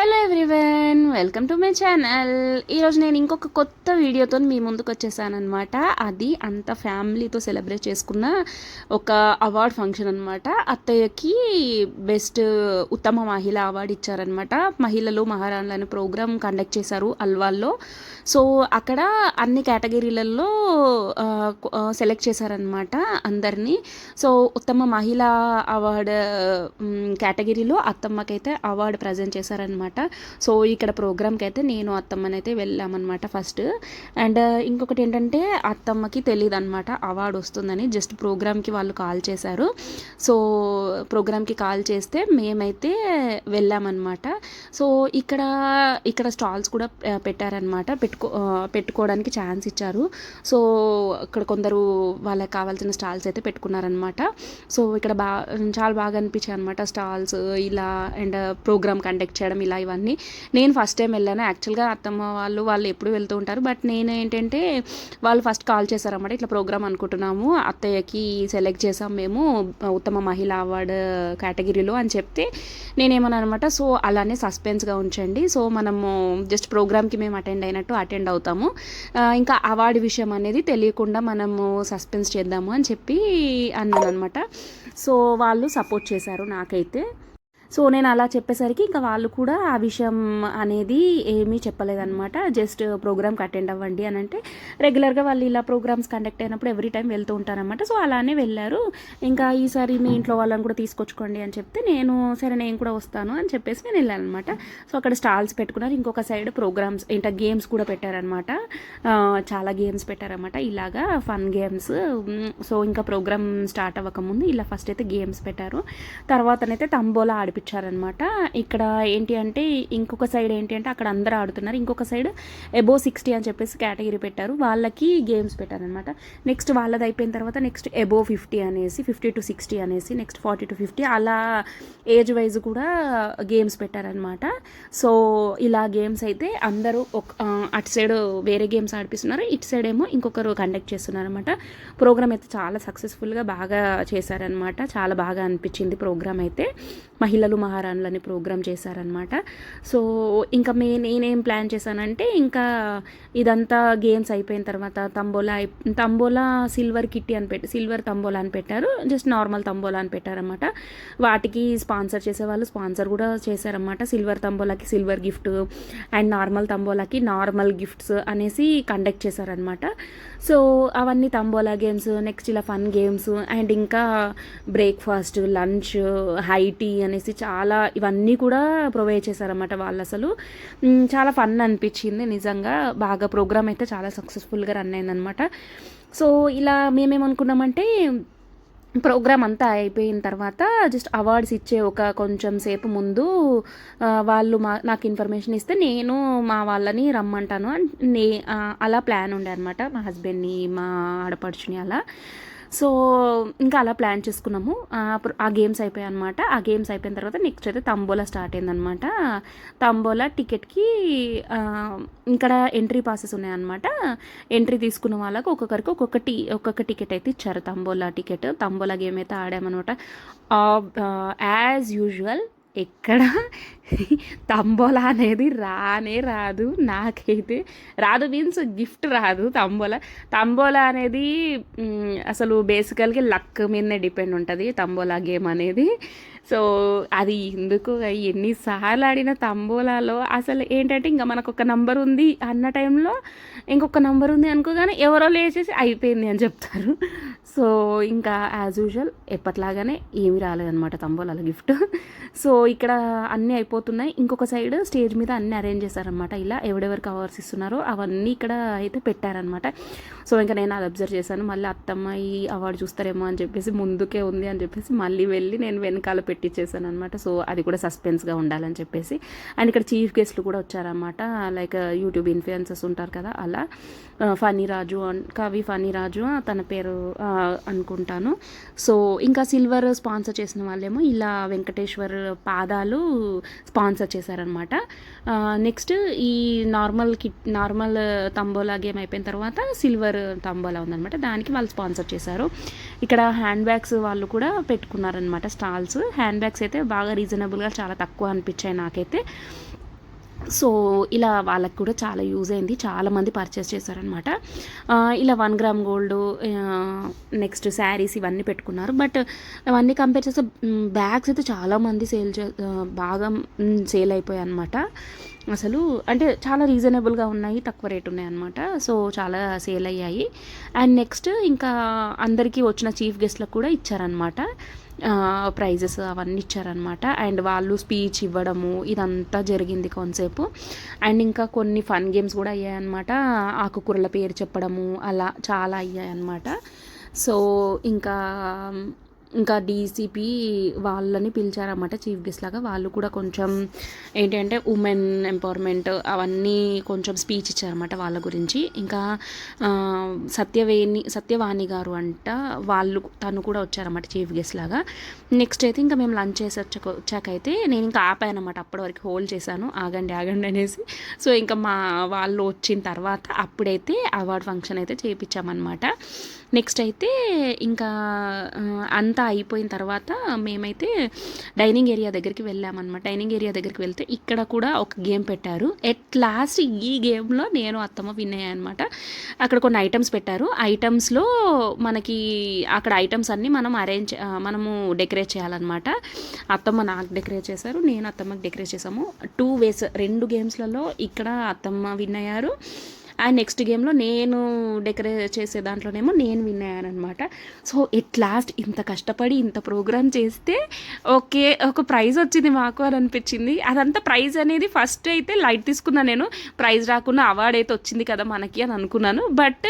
Hello everyone welcome to my channel. ఈరోజు నేను ఇంకొక కొత్త వీడియోతో మీ ముందుకు వచ్చేసానమాట అది అంత ఫ్యామిలీతో సెలబ్రేట్ చేసుకున్న ఒక అవార్డ్ ఫంక్షన్ అనమాట అత్తయ్యకి బెస్ట్ ఉత్తమ మహిళ అవార్డు ఇచ్చారనమాట మహిళలు మహారాణులు అనే ప్రోగ్రామ్ కండక్ట్ చేశారు అల్వాల్లో. సో అక్కడ అన్ని కేటగిరీలలో సెలెక్ట్ చేశారనమాట అందరినీ. సో ఉత్తమ మహిళ అవార్డు కేటగిరీలో అత్తమ్మకైతే అవార్డు ప్రజెంట్ చేశారనమాట సో ఇక్కడ ప్రోగ్రామ్కి అయితే నేను అత్తమ్మనైతే వెళ్ళామన్నమాట ఫస్ట్. అండ్ ఇంకొకటి ఏంటంటే అత్తమ్మకి తెలియదు అనమాట అవార్డు వస్తుందని జస్ట్ ప్రోగ్రామ్కి వాళ్ళు కాల్ చేశారు. సో ప్రోగ్రామ్కి కాల్ చేస్తే మేమైతే వెళ్ళామన్నమాట. సో ఇక్కడ ఇక్కడ స్టాల్స్ కూడా పెట్టారనమాట పెట్టుకో పెట్టుకోవడానికి ఛాన్స్ ఇచ్చారు. సో ఇక్కడ కొందరు వాళ్ళకి కావాల్సిన స్టాల్స్ అయితే పెట్టుకున్నారనమాట సో ఇక్కడ బా చాలా బాగా అనిపించాయి అనమాట స్టాల్స్ ఇలా అండ్ ప్రోగ్రామ్ కండక్ట్ చేయడం ఇలా ఇవన్నీ. నేను ఫస్ట్ టైం వెళ్ళాను. యాక్చువల్గా అత్తమ్మ వాళ్ళు వాళ్ళు ఎప్పుడు వెళ్తూ ఉంటారు. బట్ నేను ఏంటంటే వాళ్ళు ఫస్ట్ కాల్ చేశారన్నమాట. ఇట్లా ప్రోగ్రామ్ అనుకుంటున్నాము. అత్తయ్యకి సెలెక్ట్ చేసాం మేము. ఉత్తమ మహిళ అవార్డు కేటగిరీలో అని చెప్తే నేనేమన్నా అనమాట సో అలానే సస్పెన్స్గా ఉంచండి. సో మనము జస్ట్ ప్రోగ్రామ్కి మేము అటెండ్ అయినట్టు అటెండ్ అవుతాము. ఇంకా అవార్డు విషయం అనేది తెలియకుండా మనము సస్పెన్స్ చేద్దాము అని చెప్పి అన్నాను అనమాట సో వాళ్ళు సపోర్ట్ చేశారు నాకైతే. సో నేను అలా చెప్పేసరికి ఇంకా వాళ్ళు కూడా ఆ విషయం అనేది ఏమీ చెప్పలేదన్నమాట. జస్ట్ ప్రోగ్రామ్కి అటెండ్ అవ్వండి అని అంటే రెగ్యులర్గా వాళ్ళు ఇలా ప్రోగ్రామ్స్ కండక్ట్ అయినప్పుడు ఎవ్రీ టైం వెళ్తూ ఉంటారనమాట సో అలానే వెళ్ళారు. ఇంకా ఈసారి మీ ఇంట్లో వాళ్ళని కూడా తీసుకొచ్చుకోండి అని చెప్తే నేను సరే నేను కూడా వస్తాను అని చెప్పేసి నేను వెళ్ళాను అనమాట సో అక్కడ స్టాల్స్ పెట్టుకున్నారు. ఇంకొక సైడ్ ప్రోగ్రామ్స్ ఏంటో గేమ్స్ కూడా పెట్టారనమాట చాలా గేమ్స్ పెట్టారనమాట ఇలాగా ఫన్ గేమ్స్. సో ఇంకా ప్రోగ్రామ్ స్టార్ట్ అవ్వకముందు ఇలా ఫస్ట్ అయితే గేమ్స్ పెట్టారు. తర్వాతనైతే తంబోలా ఆడిపించారనమాట ఇక్కడ ఏంటి అంటే ఇంకొక సైడ్ ఏంటి అంటే అక్కడ అందరూ ఆడుతున్నారు. ఇంకొక సైడ్ ఎబో సిక్స్టీ అని చెప్పేసి కేటగిరీ పెట్టారు. వాళ్ళకి గేమ్స్ పెట్టారనమాట. నెక్స్ట్ వాళ్ళది అయిపోయిన తర్వాత నెక్స్ట్ ఎబో ఫిఫ్టీ అనేసి ఫిఫ్టీ టు సిక్స్టీ అనేసి నెక్స్ట్ ఫార్టీ టు ఫిఫ్టీ అలా ఏజ్ వైజ్ కూడా గేమ్స్ పెట్టారనమాట. సో ఇలా గేమ్స్ అయితే అందరూ ఒక అటు సైడ్ వేరే గేమ్స్ ఆడిపిస్తున్నారు. ఇటు సైడ్ ఏమో ఇంకొకరు కండక్ట్ చేస్తున్నారు అనమాట ప్రోగ్రామ్ అయితే చాలా సక్సెస్ఫుల్గా బాగా చేశారనమాట. చాలా బాగా అనిపించింది ప్రోగ్రామ్ అయితే. మహిళలు మహారాణులని ప్రోగ్రామ్ చేశారనమాట సో ఇంకా మే నేనేం ప్లాన్ చేశానంటే ఇంకా ఇదంతా గేమ్స్ అయిపోయిన తర్వాత తంబోలా అయి- తంబోలా సిల్వర్ కిట్టి అని పెట్టి సిల్వర్ తంబోలా అని పెట్టారు. జస్ట్ నార్మల్ తంబోలా అని పెట్టారనమాట వాటికి స్పాన్సర్ చేసేవాళ్ళు స్పాన్సర్ కూడా చేశారనమాట సిల్వర్ తంబోలాకి సిల్వర్ గిఫ్ట్ అండ్ నార్మల్ తంబోలాకి నార్మల్ గిఫ్ట్స్ అనేసి కండక్ట్ చేశారనమాట సో అవన్నీ తంబోలా గేమ్స్ నెక్స్ట్ ఇలా ఫన్ గేమ్స్ అండ్ ఇంకా బ్రేక్ఫాస్ట్ లంచ్ హై టీ అనేసి చాలా ఇవన్నీ కూడా ప్రొవైడ్ చేశారన్నమాట వాళ్ళు అసలు చాలా ఫన్ అనిపించింది నిజంగా. బాగా ప్రోగ్రామ్ అయితే చాలా సక్సెస్ఫుల్గా రన్ అయిందనమాట సో ఇలా మేమేమనుకున్నామంటే ప్రోగ్రామ్ అంతా అయిపోయిన తర్వాత జస్ట్ అవార్డ్స్ ఇచ్చే ఒక కొంచెం సేపు ముందు వాళ్ళు మా నాకు ఇన్ఫర్మేషన్ ఇస్తే నేను మా వాళ్ళని రమ్మంటాను. నే అలా ప్లాన్ ఉండే అనమాట మా హస్బెండ్ని మా ఆడపడుచుని అలా. సో ఇంకా అలా ప్లాన్ చేసుకున్నాము. అప్పుడు ఆ గేమ్స్ అయిపోయాయి అనమాట ఆ గేమ్స్ అయిపోయిన తర్వాత నెక్స్ట్ అయితే తంబోలా స్టార్ట్ అయిందనమాట తంబోలా టికెట్కి ఇక్కడ ఎంట్రీ పాసెస్ ఉన్నాయన్నమాట. ఎంట్రీ తీసుకున్న వాళ్ళకు ఒక్కొక్కరికి ఒక్కొక్కటి ఒక్కొక్క టికెట్ అయితే ఇచ్చారు తంబోలా టికెట్. తంబోలా గేమ్ అయితే ఆడామన్నమాట. యాజ్ యూజువల్ ఎక్కడ? తంబోలా అనేది రానే రాదు. నాకైతే రాదు మీన్స్ గిఫ్ట్ రాదు తంబోలా. తంబోలా అనేది అసలు బేసికల్గా లక్ మీదనే డిపెండ్ ఉంటుంది. తంబోలా గేమ్ అనేది. సో అది ఎందుకు ఎన్నిసార్లు ఆడిన తంబోలాలో అసలు ఏంటంటే ఇంకా మనకు ఒక నంబర్ ఉంది అన్న టైంలో ఇంకొక నంబర్ ఉంది అనుకోగానే ఎవరో లేచేసి అయిపోయింది అని చెప్తారు. సో ఇంకా యాజ్ యూజువల్ ఎప్పట్లాగానే ఏమీ రాలేదన్నమాట తంబోలాల గిఫ్ట్ సో ఇక్కడ అన్నీ అయిపోతున్నాయి. ఇంకొక సైడ్ స్టేజ్ మీద అన్నీ అరేంజ్ చేశారనమాట ఇలా ఎవడెవరికి అవర్స్ ఇస్తున్నారో అవన్నీ ఇక్కడ అయితే పెట్టారనమాట సో ఇంకా నేను అది అబ్జర్వ్ చేశాను. మళ్ళీ అత్తమ్మ ఈ అవార్డు చూస్తారేమో అని చెప్పేసి ముందుకే ఉంది అని చెప్పేసి మళ్ళీ వెళ్ళి నేను వెనకాల పెట్టించేసాను అనమాట సో అది కూడా సస్పెన్స్గా ఉండాలని చెప్పేసి. అండ్ ఇక్కడ చీఫ్ గెస్ట్లు కూడా వచ్చారనమాట లైక్ uh, యూట్యూబ్ ఇన్ఫ్లుయెన్సర్స్ ఉంటారు కదా అలా. Uh, ఫనీ రాజు అన్- కవి ఫనీ రాజు తన పేరు అనుకుంటాను. సో ఇంకా సిల్వర్ స్పాన్సర్ చేసిన వాళ్ళేమో ఇలా వెంకటేశ్వర్ పాదాలు స్పాన్సర్ చేశారనమాట నెక్స్ట్ ఈ normal kit normal tambola game అయిపోయిన తర్వాత సిల్వర్ తంబోలా ఉందన్నమాట. దానికి వాళ్ళు స్పాన్సర్ చేశారు. ఇక్కడ హ్యాండ్ బ్యాగ్స్ వాళ్ళు కూడా పెట్టుకున్నారనమాట స్టాల్స్. హ్యాండ్ హ్యాండ్ బ్యాగ్స్ అయితే బాగా రీజనబుల్గా చాలా తక్కువ అనిపించాయి నాకైతే. సో ఇలా వాళ్ళకి కూడా చాలా యూజ్ అయింది. చాలామంది పర్చేస్ చేశారనమాట ఇలా one gram gold next saris ఇవన్నీ పెట్టుకున్నారు. బట్ అవన్నీ కంపేర్ చేస్తే బ్యాగ్స్ అయితే చాలామంది సేల్ చే బాగా సేల్ అయిపోయాయి అనమాట అసలు అంటే చాలా రీజనబుల్గా ఉన్నాయి తక్కువ రేట్ ఉన్నాయి అనమాట సో చాలా సేల్ అయ్యాయి. అండ్ నెక్స్ట్ ఇంకా అందరికీ వచ్చిన చీఫ్ గెస్ట్లకు కూడా ఇచ్చారనమాట ప్రైజెస్ అవన్నీ ఇచ్చారనమాట అండ్ వాళ్ళు స్పీచ్ ఇవ్వడము ఇదంతా జరిగింది కొంతసేపు. అండ్ ఇంకా కొన్ని ఫన్ గేమ్స్ కూడా అయ్యాయన్నమాట. ఆకుకూరల పేరు చెప్పడము అలా చాలా అయ్యాయి అన్నమాట సో ఇంకా ఇంకా డీసీపీ వాళ్ళని పిలిచారన్నమాట చీఫ్ గెస్ట్ లాగా. వాళ్ళు కూడా కొంచెం ఏంటంటే ఉమెన్ ఎంపవర్మెంట్ అవన్నీ కొంచెం స్పీచ్ ఇచ్చారన్నమాట వాళ్ళ గురించి. ఇంకా సత్యవేణి సత్యవాణి గారు అంట వాళ్ళు తను కూడా వచ్చారన్నమాట చీఫ్ గెస్ట్ లాగా. నెక్స్ట్ అయితే ఇంకా మేము లంచ్ చేసి వచ్చాక వచ్చాకైతే నేను ఇంకా ఆపాయనమాట అప్పటి వరకు హోల్డ్ చేశాను ఆగండి ఆగండి అనేసి. సో ఇంకా మా వాళ్ళు వచ్చిన తర్వాత అప్పుడైతే అవార్డ్ ఫంక్షన్ అయితే చేయించామన్నమాట నెక్స్ట్ అయితే ఇంకా అంతా అయిపోయిన తర్వాత మేమైతే డైనింగ్ ఏరియా దగ్గరికి వెళ్ళామన్నమాట. డైనింగ్ ఏరియా దగ్గరికి వెళ్తే ఇక్కడ కూడా ఒక గేమ్ పెట్టారు. ఎట్ లాస్ట్ ఈ గేమ్లో నేను అత్తమ్మ విన్ అనమాట అక్కడ కొన్ని ఐటమ్స్ పెట్టారు. ఐటమ్స్లో మనకి అక్కడ ఐటమ్స్ అన్నీ మనం అరేంజ్ మనము డెకరేట్ చేయాలన్నమాట. అత్తమ్మ నాకు డెకరేట్ చేశారు నేను అత్తమ్మకి డెకరేట్ చేశాము. టూ వేస్ రెండు గేమ్స్లలో ఇక్కడ అత్తమ్మ విన్ అయ్యారు. ఆ నెక్స్ట్ గేమ్లో నేను డెకరేట్ చేసే దాంట్లోనేమో నేను విన్ అయ్యానమాట సో ఎట్ లాస్ట్ ఇంత కష్టపడి ఇంత ప్రోగ్రామ్ చేస్తే ఓకే ఒక ప్రైజ్ వచ్చింది మాకు అని అనిపించింది. అదంతా ప్రైజ్ అనేది ఫస్ట్ అయితే లైట్ తీసుకున్నా నేను. ప్రైజ్ రాకుండా అవార్డ్ అయితే వచ్చింది కదా మనకి అని అనుకున్నాను. బట్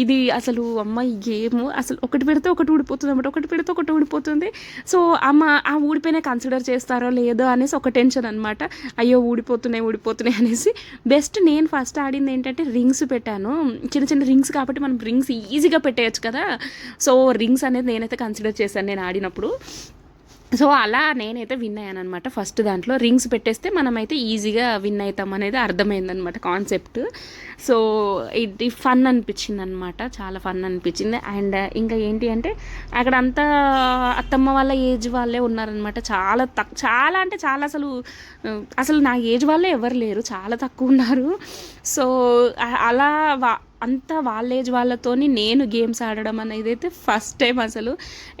ఇది అసలు అమ్మ ఈ గేమ్ అసలు ఒకటి పెడితే ఒకటి ఊడిపోతుంది అనమాట ఒకటి పెడితే ఒకటి ఊడిపోతుంది. సో అమ్మ ఆ ఊడిపోయినా కన్సిడర్ చేస్తారో లేదో అనేసి ఒక టెన్షన్ అనమాట అయ్యో ఊడిపోతున్నాయి ఊడిపోతున్నాయి అనేసి. బెస్ట్ నేను ఫస్ట్ ఆడింది ఏంటంటే ఏంటంటే రింగ్స్ పెట్టాను. చిన్న చిన్న రింగ్స్ కాబట్టి మనం రింగ్స్ ఈజీగా పెట్టేయచ్చు కదా. సో రింగ్స్ అనేది నేనైతే కన్సిడర్ చేశాను నేను ఆడినప్పుడు. సో అలా నేనైతే విన్ అయ్యాను అనమాట ఫస్ట్ దాంట్లో రింగ్స్ పెట్టేస్తే మనమైతే ఈజీగా విన్ అవుతాం అనేది అర్థమైందనమాట కాన్సెప్ట్. సో ఇది ఫన్ అనిపించింది అనమాట చాలా ఫన్ అనిపించింది. అండ్ ఇంకా ఏంటి అంటే అక్కడ అంతా అత్తమ్మ వాళ్ళ ఏజ్ వాళ్ళే ఉన్నారనమాట చాలా తక్ చాలా అంటే చాలా అసలు అసలు నా ఏజ్ వాళ్ళే ఎవరు లేరు చాలా తక్కువ ఉన్నారు. సో అలా అంత వాళ్ళ ఏజ్ వాళ్ళతోని నేను గేమ్స్ ఆడడం అనేది అయితే ఫస్ట్ టైం అసలు.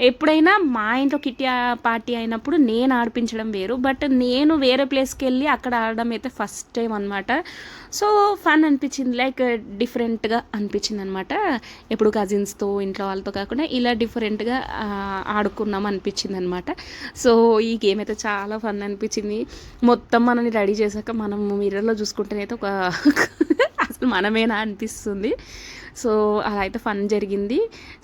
ఎప్పుడైనా మా ఇంట్లో కిట్టి పార్టీ అయినప్పుడు నేను ఆడిపించడం వేరు బట్ నేను వేరే ప్లేస్కి వెళ్ళి అక్కడ ఆడడం అయితే ఫస్ట్ టైం అనమాట సో ఫన్ అనిపించింది లైక్ డిఫరెంట్గా అనిపించింది అనమాట ఎప్పుడు కజిన్స్తో ఇంట్లో వాళ్ళతో కాకుండా ఇలా డిఫరెంట్గా ఆడుకున్నాం అనిపించింది అనమాట సో ఈ గేమ్ అయితే చాలా ఫన్ అనిపించింది. మొత్తం మనని రెడీ చేశాక మనం మిర్రర్లో చూసుకుంటేనైతే ఒక అసలు మనమేనా అనిపిస్తుంది. సో అలా అయితే ఫన్ జరిగింది.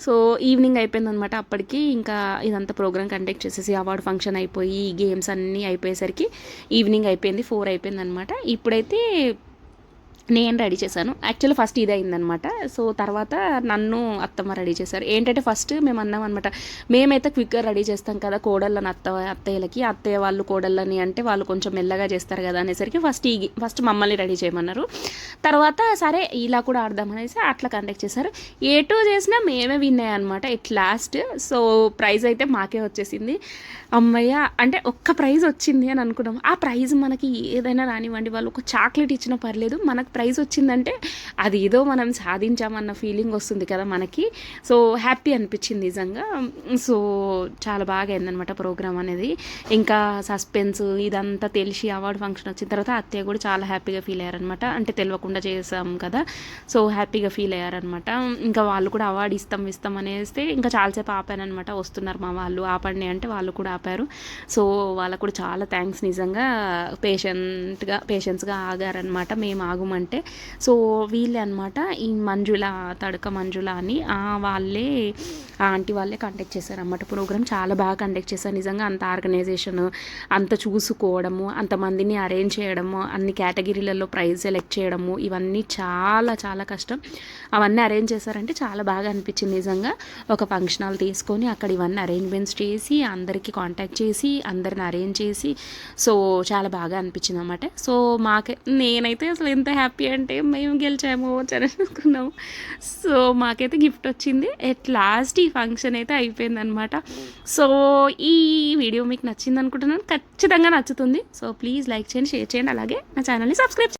సో ఈవినింగ్ అయిపోయింది అనమాట అప్పటికి. ఇంకా ఇదంతా ప్రోగ్రామ్ కండక్ట్ చేసేసి అవార్డు ఫంక్షన్ అయిపోయి గేమ్స్ అన్నీ అయిపోయేసరికి ఈవినింగ్ అయిపోయింది ఫోర్ అయిపోయింది అనమాట ఇప్పుడైతే నేను రెడీ చేశాను. యాక్చువల్లీ ఫస్ట్ ఇది అయిందనమాట సో తర్వాత నన్ను అత్తమ్మ రెడీ చేశారు. ఏంటంటే ఫస్ట్ మేము అన్నాం అనమాట మేమైతే క్విక్గా రెడీ చేస్తాం కదా కోడళ్ళని అత్త అత్తయ్యలకి. అత్తయ్య వాళ్ళు కోడళ్ళని అంటే వాళ్ళు కొంచెం మెల్లగా చేస్తారు కదా అనేసరికి ఫస్ట్ ఈ ఫస్ట్ మమ్మల్ని రెడీ చేయమన్నారు. తర్వాత సరే ఇలా కూడా ఆడదాం అనేసి అట్లా కండక్ట్ చేశారు. ఏ టూ చేసినా మేమే విన్ అనమాట ఇట్ లాస్ట్ సో ప్రైజ్ అయితే మాకే వచ్చేసింది. అమ్మయ్య అంటే ఒక్క ప్రైజ్ వచ్చింది అని అనుకున్నాం. ఆ ప్రైజ్ మనకి ఏదైనా రానివ్వండి వాళ్ళు ఒక చాక్లెట్ ఇచ్చినా పర్లేదు మనకు ప్రైజ్ వచ్చిందంటే అది ఏదో మనం సాధించామన్న ఫీలింగ్ వస్తుంది కదా మనకి. సో హ్యాపీ అనిపించింది నిజంగా. సో చాలా బాగా అయిందనమాట ప్రోగ్రామ్ అనేది. ఇంకా సస్పెన్స్ ఇదంతా తెలిసి అవార్డు ఫంక్షన్ వచ్చిన తర్వాత అత్తయ్య కూడా చాలా హ్యాపీగా ఫీల్ అయ్యారనమాట అంటే తెలియకుండా చేసాం కదా. సో హ్యాపీగా ఫీల్ అయ్యారనమాట ఇంకా వాళ్ళు కూడా అవార్డు ఇస్తాం ఇస్తాం అనేస్తే ఇంకా చాలాసేపు ఆపానమాట వస్తున్నారు మా వాళ్ళు ఆపండి అంటే వాళ్ళు కూడా ఆపారు. సో వాళ్ళకు కూడా చాలా థ్యాంక్స్ నిజంగా పేషెంట్గా పేషెన్స్గా ఆగారనమాట మేము ఆగమంటే అంటే సో వీళ్ళే అనమాట ఈ మంజుల తడక మంజుల అని వాళ్ళే ఆ ఆంటీ వాళ్ళే కండక్ట్ చేశారన్నమాట. ప్రోగ్రామ్ చాలా బాగా కండక్ట్ చేశారు. నిజంగా అంత ఆర్గనైజేషన్ అంత చూసుకోవడము అంతమందిని అరేంజ్ చేయడము అన్ని కేటగిరీలలో ప్రైజ్ సెలెక్ట్ చేయడము ఇవన్నీ చాలా చాలా కష్టం. అవన్నీ అరేంజ్ చేశారంటే చాలా బాగా అనిపించింది నిజంగా. ఒక ఫంక్షన్ హాల్ తీసుకొని అక్కడ ఇవన్నీ అరేంజ్మెంట్స్ చేసి అందరికీ కాంటాక్ట్ చేసి అందరిని అరేంజ్ చేసి సో చాలా బాగా అనిపించింది అనమాట సో మాకే నేనైతే అసలు ఎంత హ్యాపీ హ్యాపీ అంటే మేము గెలిచాము అని అనుకున్నాము. సో మాకైతే గిఫ్ట్ వచ్చింది. ఎట్ లాస్ట్ ఈ ఫంక్షన్ అయితే అయిపోయిందనమాట సో ఈ వీడియో మీకు నచ్చింది అనుకుంటున్నాను ఖచ్చితంగా నచ్చుతుంది. సో ప్లీజ్ లైక్ చేయండి షేర్ చేయండి. అలాగే నా ఛానల్ని సబ్స్క్రైబ్